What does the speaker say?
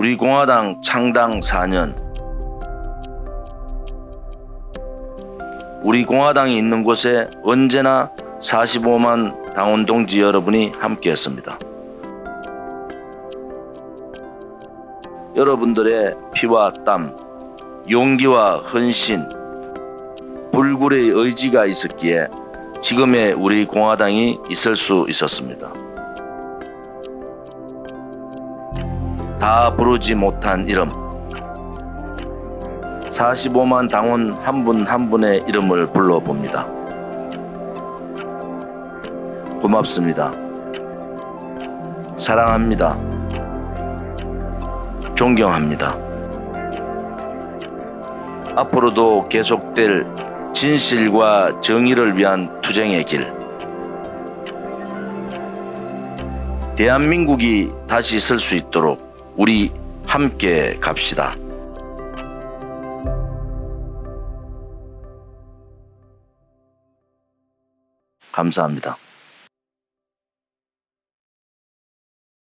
우리 공화당 창당 4년 우리 공화당이 있는 곳에 언제나 45만 당원 동지 여러분이 함께했습니다. 여러분들의 피와 땀, 용기와 헌신, 불굴의 의지가 있었기에 지금의 우리 공화당이 있을 수 있었습니다. 다 부르지 못한 이름. 45만 당원 한분한 분의 이름을 불러봅니다. 고맙습니다. 사랑합니다. 존경합니다. 앞으로도 계속될 진실과 정의를 위한 투쟁의 길. 대한민국이 다시 설 수 있도록 우리 함께 갑시다. 감사합니다.